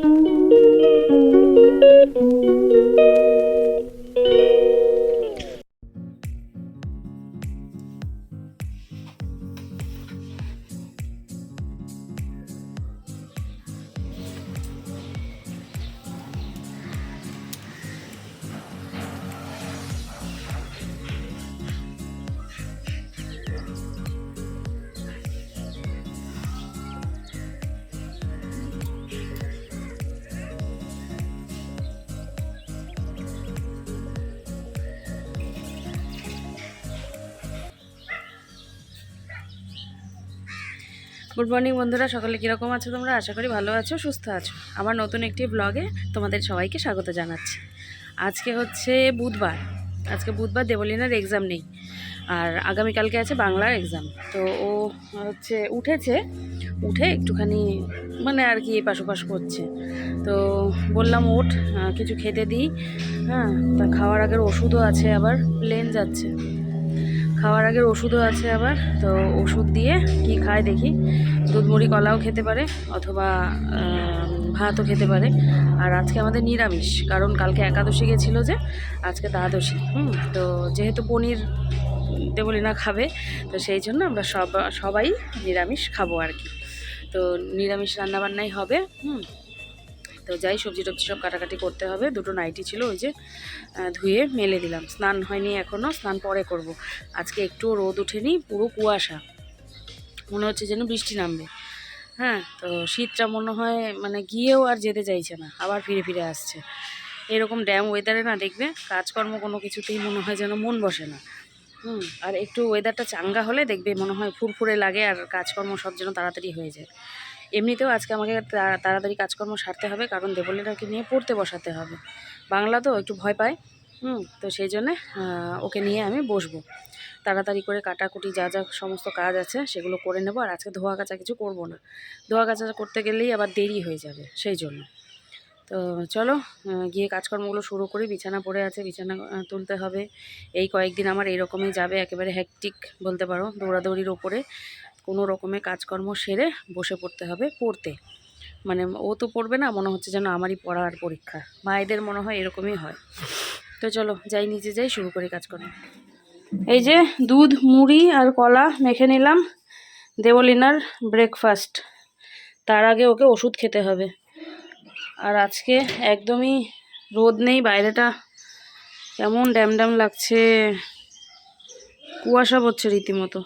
Thank you. Good morning বন্ধুরা, সকালে কীরকম আছো তোমরা? আশা করি ভালো আছো, সুস্থ আছো। আমার নতুন একটি ব্লগে তোমাদের সবাইকে স্বাগত জানাচ্ছি। আজকে হচ্ছে বুধবার, আজকে বুধবার দেবলিনার এক্সাম নেই, আর আগামীকালকে আছে বাংলার এক্সাম তো ও হচ্ছে উঠেছে, উঠে একটুখানি মানে আর কি এপাশ ওপাশ করছে। তো বললাম, ওঠ কিছু খেতে দিই। হ্যাঁ তা খাওয়ার আগের ওষুধও আছে আবার প্লেন যাচ্ছে। খাওয়ার আগের ওষুধও আছে আবার। তো ওষুধ দিয়ে কি খায় দেখি। দুধ মুড়ি, কলাও খেতে পারে অথবা ভাতও খেতে পারে। আর আজকে আমাদের নিরামিষ, কারণ কালকে একাদশী গেছিল যে, আজকে দ্বাদশী। হুম, তো যেহেতু পনির দেবলি না খাবে, তো সেই জন্য আমরা সব, সবাই নিরামিষ খাব আর কি। তো নিরামিষ রান্নাবান্নাই হবে, হুম। তো যাই, সবজি টবজি সব কাটাকাটি করতে হবে। দুটো নাইটি ছিল ওই যে ধুয়ে মেলে দিলাম। স্নান হয়নি এখনও স্নান পরে করব। আজকে একটুও রোদ ওঠেনি, পুরো কুয়াশা। মনে হচ্ছে যেন বৃষ্টি নামবে। হ্যাঁ তো শীতটা মনে হয় মানে গিয়েও আর যেতে চাইছে না, আবার ফিরে ফিরে আসছে। এরকম ড্যাম ওয়েদারে না দেখবে, কাজকর্ম কোনো কিছুতেই মনে হয় যেন মন বসে না। হুম, আর একটু ওয়েদারটা চাঙ্গা হলে দেখবে মনে হয় ফুরফুরে লাগে আর কাজকর্ম সব যেন তাড়াতাড়ি হয়ে যায়। এমনিতেও আজকে আমাকে তাড়াতাড়ি কাজকর্ম সারতে হবে, কারণ দেবলীনাকে নিয়ে পড়তে বসাতে হবে। বাংলা তো একটু ভয় পায়, হুম, তো সেই জন্যে ওকে নিয়ে আমি বসবো। তাড়াতাড়ি করে কাটাকুটি যা যা সমস্ত কাজ আছে সেগুলো করে নেব, আর আজকে ধোয়া কাচা কিছু করব না। ধোয়া কাচা করতে গেলেই আবার দেরি হয়ে যাবে, সেই জন্য। তো চলো গিয়ে কাজকর্মগুলো শুরু করি, বিছানা পড়ে আছে, বিছানা তুলতে হবে। এই কয়েকদিন আমার এইরকমই যাবে, একেবারে হ্যাকটিক বলতে পারো, দৌড়াদৌড়ির ওপরে। কোনো রকমে কাজকর্ম সেরে বসে পড়তে হবে, পড়তে। মানে ও তো পড়বে না, মনে হচ্ছে যেন আমারই পড়ার পরীক্ষা। মায়েদের মনে হয় এরকমই হয়। তো চলো, যাই নিচে যাই, শুরু করি কাজকর্ম। এই যে দুধ, মুড়ি আর কলা মেখে নিলাম দেবলিনার ব্রেকফাস্ট তার আগে ওকে ওষুধ খেতে হবে। আর আজকে একদমই রোদ নেই, বাইরেটা কেমন ড্যাম ড্যাম লাগছে। কুয়াশা পড়ছে রীতিমতো।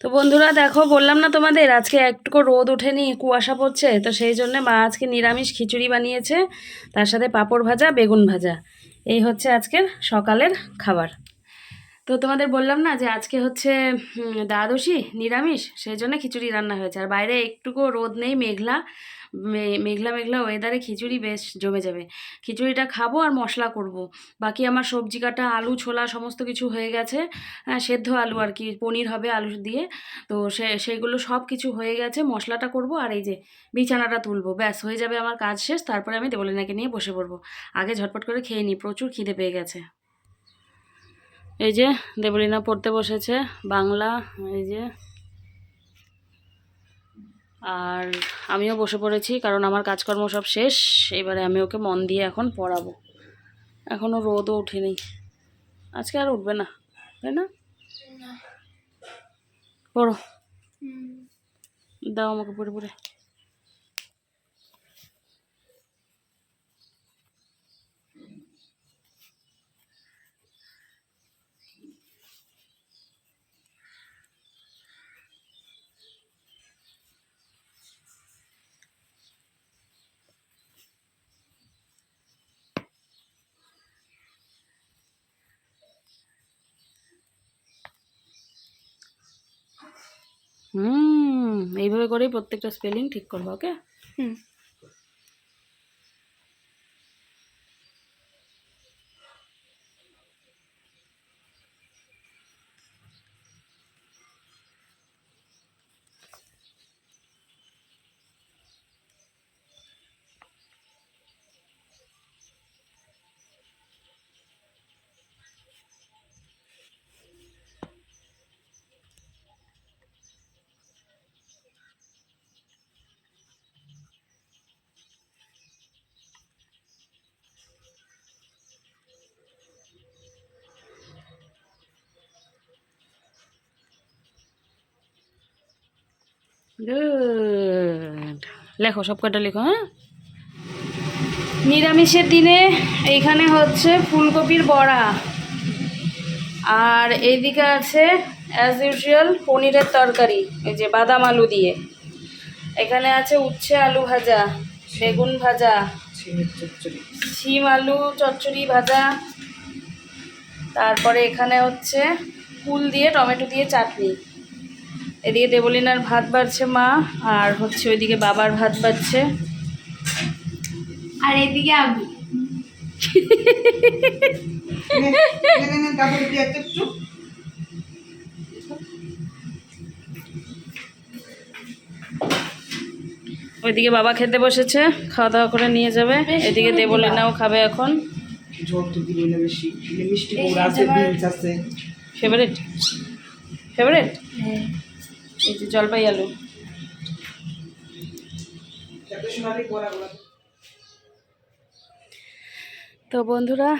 তো বন্ধুরা দেখো, বললাম না তোমাদের, আজকে একটুকু রোদ ওঠেনি, কুয়াশা পড়ছে, তো সেই জন্য মা আজকে নিরামিষ খিচুড়ি বানিয়েছে, তার সাথে পাঁপড় ভাজা, বেগুন ভাজা। এই হচ্ছে আজকের সকালের খাবার। তো তোমাদের বললাম না যে আজকে হচ্ছে দ্বাদশী নিরামিষ সেই জন্য খিচুড়ি রান্না হয়েছে। আর বাইরে একটুকু রোদ নেই মেঘলা মেঘলা মেঘলা ওয়েদারে খিচুড়ি বেশ জমে যাবে। খিচুড়িটা খাব আর মশলা করব। বাকি আমার সবজি কাটা আলু ছোলা সমস্ত কিছু হয়ে গেছে। হ্যাঁ, সেদ্ধ আলু আর কি পনির হবে আলু দিয়ে। তো সে সেইগুলো সব কিছু হয়ে গেছে মশলাটা করব আর এই যে বিছানাটা তুলবো। ব্যাস হয়ে যাবে আমার কাজ শেষ। তারপরে আমি দেবলিনাকে নিয়ে বসে পড়ব। আগে ঝটপট করে খেয়ে নিই প্রচুর খিদে পেয়ে গেছে। এই যে দেবলিনা পড়তে বসেছে বাংলা এই যে। আর আমিও বসে পড়েছি কারণ আমার কাজকর্ম সব শেষ এবারে আমি ওকে মন দিয়ে এখন পড়াবো। এখনও রোদও ওঠেনি। আজকে আর উঠবে না তাই না? পড়ো। দাও আমাকে পড়ে পড়ে। হুম এইভাবে করেই প্রত্যেকটা স্পেলিং ঠিক করব ওকে হুম। গুড লেখো সব কটা লেখো হ্যাঁ? নিরামিষের দিনে এইখানে হচ্ছে ফুলকপির বড়া। আর এইদিকে আছে অ্যাজ ইউজুয়াল পনিরের তরকারি এই যে বাদাম আলু দিয়ে। এখানে আছে উচ্ছে আলু ভাজা বেগুন ভাজা শিম আলু চচ্চড়ি ভাজা। তারপরে এখানে হচ্ছে ফুল দিয়ে টমেটো দিয়ে চাটনি। এদিকে দেবলিনার ভাত বাড়ছে মা আর হচ্ছে ওইদিকে বাবার ভাত বাড়ছে। আর এদিকে আমি। ওইদিকে বাবা খেতে বসেছে খাওয়া দাওয়া করে নিয়ে যাবে। এদিকে দেবলিনাও খাবে এখন। ফেভারিট ফেভারিট এই যে জলপাই আলু তো বন্ধুরা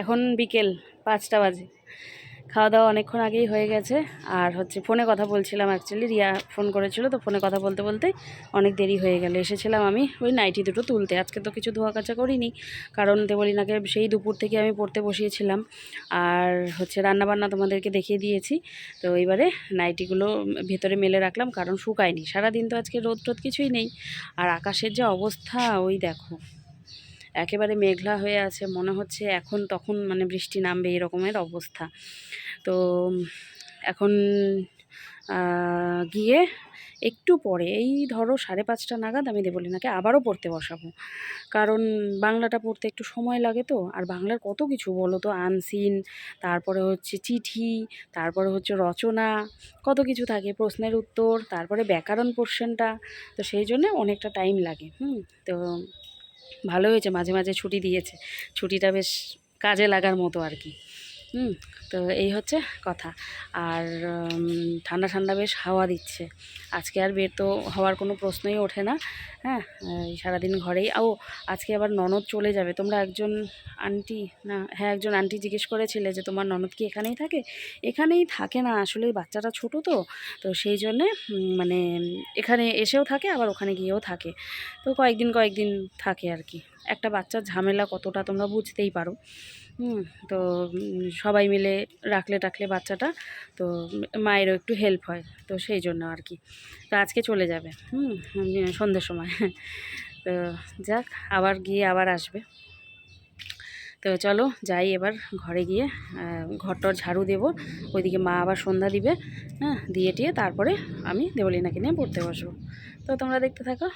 এখন বিকেল পাঁচটা বাজে। খাওয়া দাওয়া অনেকক্ষণ আগেই হয়ে গেছে। আর হচ্ছে ফোনে কথা বলছিলাম অ্যাকচুয়ালি রিয়া ফোন করেছিল, তো ফোনে কথা বলতে বলতে অনেক দেরি হয়ে গেল। এসেছিলাম আমি ওই নাইটি দুটো তুলতে। আজকে তো কিছু ধোয়া কাচা করিনি, কারণ দেবলিনাকে সেই দুপুর থেকে আমি পড়তে বসিয়েছিলাম। আর হচ্ছে রান্নাবান্না তোমাদেরকে দেখিয়ে দিয়েছি। তো এবারে নাইটিগুলো ভেতরে মেলে রাখলাম, কারণ শুকায়নি। সারাদিন তো আজকে রোদ টোদ কিছুই নেই। আর আকাশের যে অবস্থা, ওই দেখো। একেবারে মেঘলা হয়ে আছে, মনে হচ্ছে এখন তখন মানে বৃষ্টি নামবে এরকমের অবস্থা। তো এখন গিয়ে একটু পরে, এই ধরো সাড়ে পাঁচটা নাগাদ আমি দেবলিনাকে আবারও পড়তে বসাবো। কারণ বাংলাটা পড়তে একটু সময় লাগে তো, আর বাংলার কত কিছু বলো তো? আনসিন, তারপরে হচ্ছে চিঠি, তারপরে হচ্ছে রচনা, কত কিছু থাকে, প্রশ্নের উত্তর, তারপরে ব্যাকরণ পোর্শনটা তো সেই জন্য অনেকটা টাইম লাগে, হুম? তো ভালো হয়েছে মাঝে মাঝে ছুটি দিয়েছে। ছুটিটা বেশ কাজে লাগার মতো আর কি। হুম, তো এই হচ্ছে কথা। আর ঠান্ডা ঠান্ডা বেশ হাওয়া দিচ্ছে। আজকে আর বের তো হওয়ার কোনো প্রশ্নই ওঠে না হ্যাঁ? সারাদিন ঘরেই। ও, আজকে আবার ননদ চলে যাবে। তোমরা একজন আন্টি, না হ্যাঁ একজন আন্টি জিজ্ঞেস করেছিলে যে তোমার ননদ কি এখানেই থাকে? এখানেই থাকে না আসলে বাচ্চাটা ছোট তো। তো সেই জন্যে মানে এখানে এসেও থাকে, আবার ওখানে গিয়েও থাকে। তো কয়েকদিন কয়েকদিন থাকে আর কি। একটা বাচ্চার ঝামেলা কতটা তোমরা বুঝতেই পারো। হুম, তো সবাই মিলে রাখলে টাকলে বাচ্চাটা, তো, মায়েরও একটু হেল্প হয়, তো সেই জন্য আর কি। তো আজকে চলে যাবে, হুম সন্ধ্যের সময়। তো যাক, আবার গিয়ে আবার আসবে। তো চলো, যাই এবার ঘরে গিয়ে ঘরটর ঝাড়ু দেবো, ওইদিকে মা আবার সন্ধ্যা দিবে হ্যাঁ দিয়ে টিয়ে তারপরে আমি দেবলিনাকে নিয়ে পড়তে বসবো। তো তোমরা দেখতে থাকো।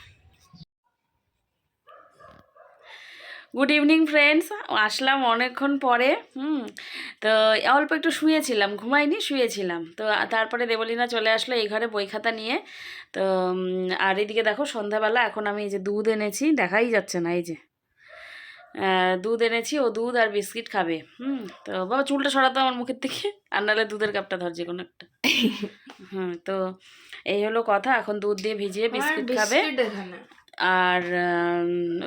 গুড ইভিনিং ফ্রেন্ডস আসলাম অনেকক্ষণ পরে হুম তো অল্প একটু শুয়েছিলাম ঘুমাইনি শুয়েছিলাম। তো তারপরে দেবলীনা চলে আসলো এই ঘরে বই খাতা নিয়ে। তো আর এদিকে দেখো সন্ধ্যাবেলা এখন আমি এই যে দুধ এনেছি দেখাই যাচ্ছে না এই যে। দুধ এনেছি ও দুধ আর বিস্কিট খাবে হুম তো বাবা চুলটা সরাতো আমার মুখের থেকে আর নাহলে দুধের কাপটা ধরছে কোনো একটা। হুম তো এই হলো কথা এখন দুধ দিয়ে ভিজিয়ে বিস্কিট খাবে। আর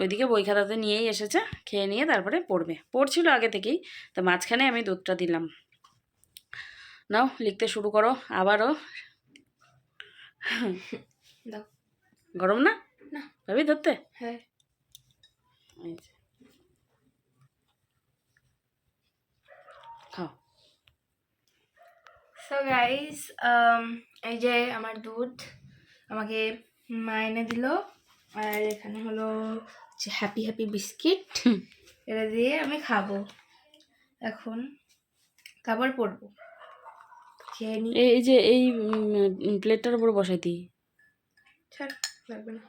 ওইদিকে বই খাতাতে নিয়েই এসেছে খেয়ে নিয়ে তারপরে পড়বে। পড়ছিল আগে থেকেই তো মাঝখানে আমি দুধটা দিলাম। নাও লিখতে শুরু করো আবারও। গরম না? না। ভাবি ধরতে? হ্যাঁ। খাও। সো গাইস এই যে আমার দুধ আমাকে মা এনে দিল। আর এখানে হলো হ্যাপি হ্যাপি বিস্কিট এটা দিয়ে আমি খাব। এখন তারপর পড়ব খেয়ে নি। এই এই যে এই প্লেটটার উপর বসাই দিই। ছাড় লাগবে না।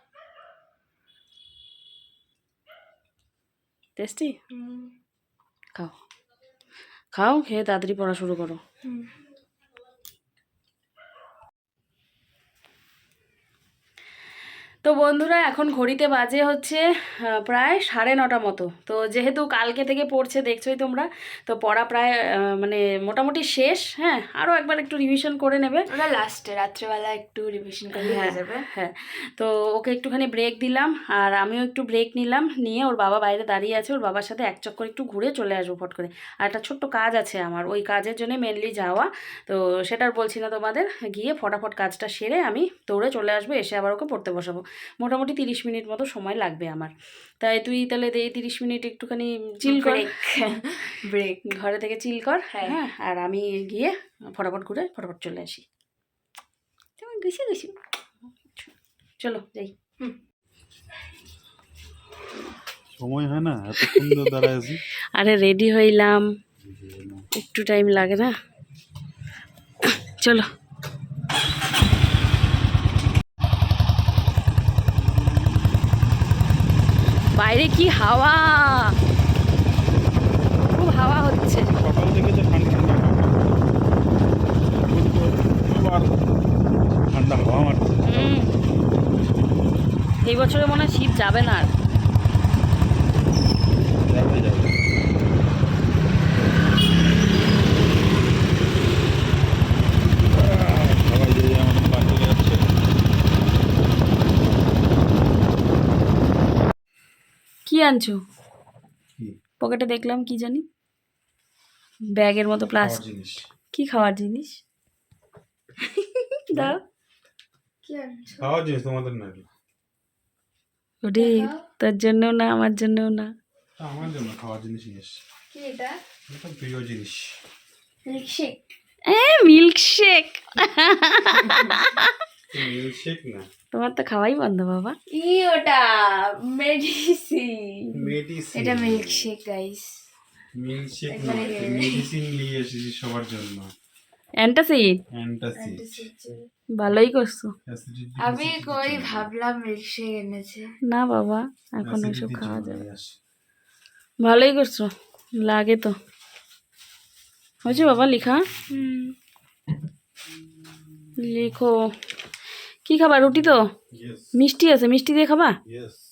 টেস্টি খাও। খাও খেয়ে তাড়াতাড়ি পড়া শুরু করো। হুম। তো বন্ধুরা এখন ঘড়িতে বাজে হচ্ছে প্রায় সাড়ে নটা মতো। তো যেহেতু কালকে থেকে পড়ছে দেখছোই তোমরা তো পড়া প্রায় মানে মোটামুটি শেষ হ্যাঁ আরও একবার একটু রিভিশন করে নেবে। ওরা লাস্টে রাত্রেবেলা একটু রিভিশন করে হয়ে যাবে। হ্যাঁ তো ওকে একটুখানি ব্রেক দিলাম আর আমিও একটু ব্রেক নিলাম নিয়ে ওর বাবা বাইরে দাঁড়িয়ে আছে ওর বাবার সাথে এক চক্কর একটু ঘুরে চলে আসব ফট করে। আর একটা ছোট্ট কাজ আছে আমার ওই কাজের জন্য মেনলি যাওয়া। তো সেটার বলছি না তোমাদের গিয়ে ফটাফট কাজটা সেরে আমি দৌড়ে চলে আসব এসে আবার ওকে পড়তে বসাবো। মোটামুটি তিরিশ মিনিট মতো সময় লাগবে আমার। তাই তুই তাহলে এই তিরিশ মিনিট একটুখানি চিল কর। ব্রেক ঘরে থেকে চিল কর হ্যাঁ। হ্যাঁ? আর আমি গিয়ে ফটাফট ঘুরে ফটাফট চলে আসি। গুছি গুছি। চলো যাই। সময় হয় না এতক্ষণ ধরে দাঁড়ায় আছি। আরে রেডি হইলাম। একটু টাইম লাগে না? চলো। বাইরে কি হাওয়া? খুব হাওয়া হচ্ছে। সকাল থেকে তো ঠান্ডা ঠান্ডা। হাওয়া মারছে। হুম। এই বছরে মনে হয় শীত যাবে না আর। যাবে যাবে আহ, সবাই যে আমার বাড়ি চলে যাচ্ছে কি আনছো? পকেটে দেখলাম কি জানি? ব্যাগের মতো প্লাস্টিক কি খাওয়ার জিনিস? দাও। কি আনছো? খাওয়ার জিনিস তোমাদের না এগুলো। ওরে তোর জন্যও না আমার জন্যও না। আমার জন্য খাওয়ার জিনিস কি এটা? এটা প্রিয় জিনিস। মিল্কশেক। এ মিল্কশেক। তোমার তো খাওয়াই বন্ধ বাবা। ই ওটা মেডিসিন মেডিসিন এটা মিল্কশেক গাইস মিল্কশেক মেডিসিন নিয়ে এসেছি সবার জন্য। অ্যান্টাসিড অ্যান্টাসিড ভালোই করছ। আমি কই ভাবলাম মিল্কশেক এনেছে। না বাবা এখন ওইসব খাওয়া যাবে। ভালোই করছ লাগে তো। হয়েছে বাবা লেখা? হুম। লেখো। কি খাবা রুটি তো? মিষ্টি আছে মিষ্টি দিয়ে খাবা?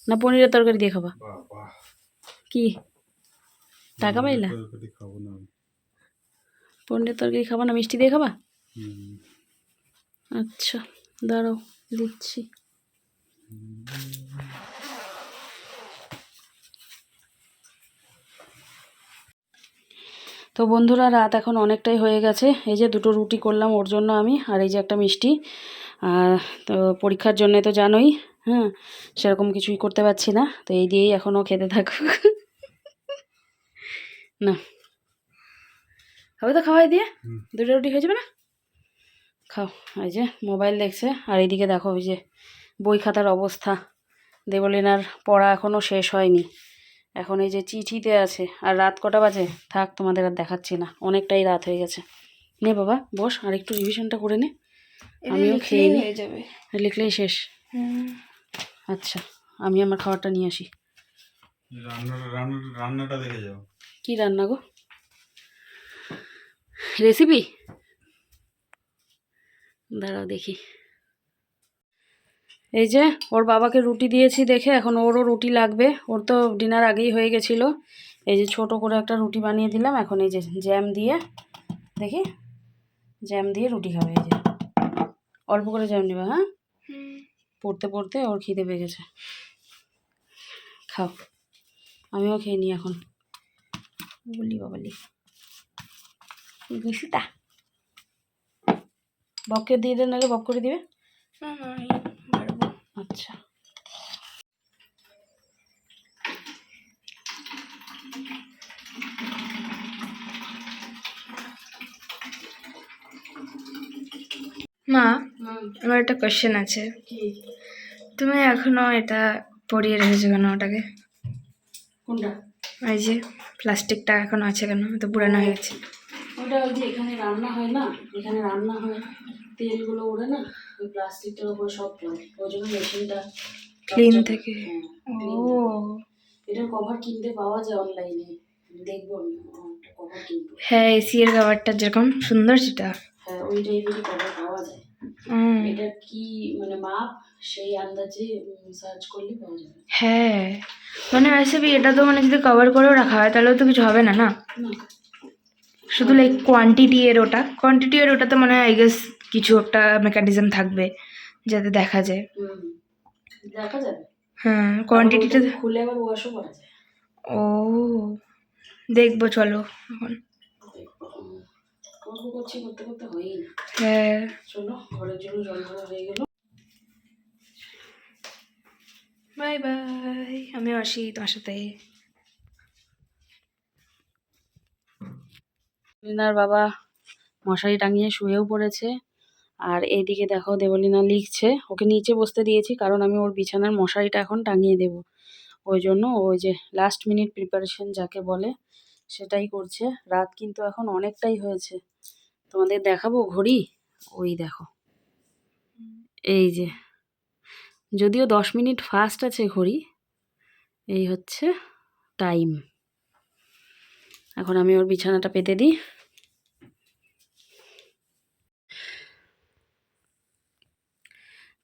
না পনিরের তরকারি দিয়ে খাবা? কি? টাকা পাইলা। পনিরের তরকারি খাবা না মিষ্টি দিয়ে খাবা? আচ্ছা দাঁড়াও দিচ্ছি। তো বন্ধুরা রাত এখন অনেকটাই হয়ে গেছে। এই যে দুটো রুটি করলাম ওর জন্য আমি আর এই যে একটা মিষ্টি। আর তো পরীক্ষার জন্য তো জানোই হ্যাঁ সেরকম কিছুই করতে পারছি না তো এই দিয়েই এখনও খেতে থাকুক না। হবে তো খাওয়াই দিয়ে? দুটো রুটি হয়ে যাবে না? খাও এই যে মোবাইল দেখছে আর এইদিকে দেখো ওই যে বই খাতার অবস্থা। দেবলিনার পড়া এখনও শেষ হয়নি। এখন এই যে চিঠিতে আছে আর রাত কটা বাজে? থাক তোমাদের আর দেখাচ্ছি না অনেকটাই রাত হয়ে গেছে। নে বাবা বস আর একটু রিভিশনটা করে নে। আমিও খেয়ে নিই। হয়ে যাবে। লিখলেই শেষ। হুম। আচ্ছা আমি আমার খাবারটা নিয়ে আসি। রান্নাটা রান্না রান্নাটা দেখে যাও। কি রান্না গো? রেসিপি? দাঁড়াও দেখি। এই যে ওর বাবাকে রুটি দিয়েছি দেখে এখন ওরও রুটি লাগবে। ওর তো ডিনার আগেই হয়ে গেছিল। এই যে ছোট করে একটা রুটি বানিয়ে দিলাম এখন এই যে জ্যাম দিয়ে দেখি? জ্যাম দিয়ে রুটি খাবে এই যে। অল্প করে জ্যাম নেবে হ্যাঁ? পড়তে পড়তে ওর খিদে পেয়ে গেছে। খাও। আমিও খেয়ে নিই এখন। বলি বাবালি। গুছিটা বককে দিয়ে দেন নাহলে বক করে দিবে? আচ্ছা। মা আমার একটা কোয়েশ্চেন আছে। তুমি এখনও এটা পরিয়ে রেখেছো কেন ওটাকে? কোনটা? ওই যে প্লাস্টিকটা এখনও আছে কেন? তো পুরানো হয়ে গেছে। ওটা ওই যে এখানে রান্না হয় না? এখানে রান্না হয় তেলগুলো ওড়ে না? ওই প্লাস্টিকটার উপরে সব পড়ে। ওই জন্য মেশিনটা ক্লিন থেকে। হ্যাঁ, ও। এটার কভার কিনতে পাওয়া যায় অনলাইনে দেখব আমি কভার কিনবো। হ্যাঁ এসি এর কাভারটা যেরকম সুন্দর সেটা। হ্যাঁ ওই টাইপেরই কভার পাওয়া যায়। এটা কি মানে মাপ? সেই আন্দাজে সার্চ করলে পাওয়া যাবে। হ্যাঁ। মানে রেসিপি এটা তো মানে যদি কভার করেও রাখা হয় তাহলে তো কিছু হবে না না? শুধু লাইক কোয়ান্টিটি এর ওটা। কোয়ান্টিটি এর ওটাতে মনে আই গেস কিছু একটা মেকানিজম থাকবে যাতে দেখা যায়। দেখা যাবে। হ্যাঁ কোয়ান্টিটিটা খুলে আবার ওয়াশও করা যায়। ও দেখব চলো এখন। করছি করতে করতে হয়েই না। হ্যাঁ। চলো ঘরের জন্য জল ভরা হয়ে গেল। বাই বাই আমিও আসি তোমার সাথে। দেবলিনার বাবা মশারি টাঙিয়ে শুয়েও পড়েছে। আর এইদিকে দেখো দেবলিনা লিখছে ওকে নিচে বসতে দিয়েছি কারণ আমি ওর বিছানার মশারিটা এখন টাঙিয়ে দেব। ওই জন্য ওই যে লাস্ট মিনিট প্রিপারেশন যাকে বলে সেটাই করছে। রাত কিন্তু এখন অনেকটাই হয়েছে। তোমাদের দেখাবো ঘড়ি? ওই দেখো। এই যে। যদিও দশ মিনিট ফাস্ট আছে ঘড়ি, এই হচ্ছে টাইম এখন আমি ওর বিছানাটা পেতে দিই।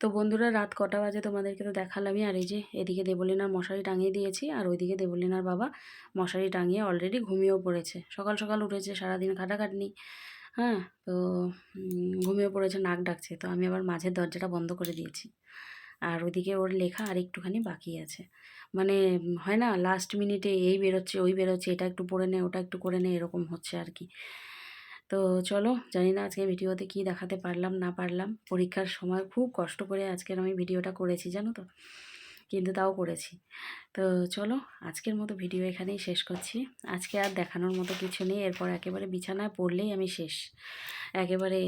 তো বন্ধুরা, রাত কটা বাজে তোমাদেরকে তো দেখালামই। আর এই যে এদিকে দেবলিনার মশারি টাঙিয়ে দিয়েছি, আর ওইদিকে দেবলিনার বাবা মশারি টাঙিয়ে অলরেডি ঘুমিয়েও পড়েছে। সকাল সকাল উঠেছে, সারাদিন খাটাখাটনি। হ্যাঁ? তো ঘুমিয়ে পড়েছে, নাক ডাকছে। তো আমি আবার মাঝের দরজাটা বন্ধ করে দিয়েছি। আর ওইদিকে ওর লেখা আর একটুখানি বাকি আছে। মানে হয় না লাস্ট মিনিটে এই বেরোচ্ছে, ওই বেরোচ্ছে, এটা একটু পড়ে নে, ওটা একটু করে নে, এরকম হচ্ছে আর কি। তো চলো, জানি না আজকে ভিডিওতে কি দেখাতে পারলাম, না পারলাম। পরীক্ষার সময় খুব কষ্ট করে আজকের আমি ভিডিওটা করেছি, জানো তো? কিন্তু তাও করেছি। তো চলো, আজকের মতো ভিডিও এখানেই শেষ করছি। আজকে আর দেখানোর মতো কিছু নেই, এরপর একেবারে বিছানায় পড়লেই আমি শেষ। একেবারে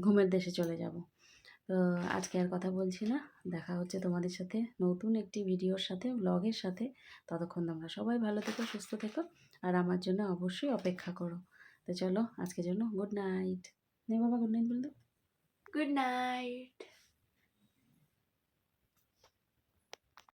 ঘুমের দেশে চলে যাব। তো আজকে আর কথা বলছি না। দেখা হচ্ছে তোমাদের সাথে নতুন একটি ভিডিওর সাথে ব্লগের সাথে। ততক্ষণ তোমরা সবাই ভালো থেকো, সুস্থ থেকো। আর আমার জন্য অবশ্যই অপেক্ষা করো। তো চলো, আজকের জন্য গুড নাইট নে বাবা গুড নাইট বলতো গুড নাইট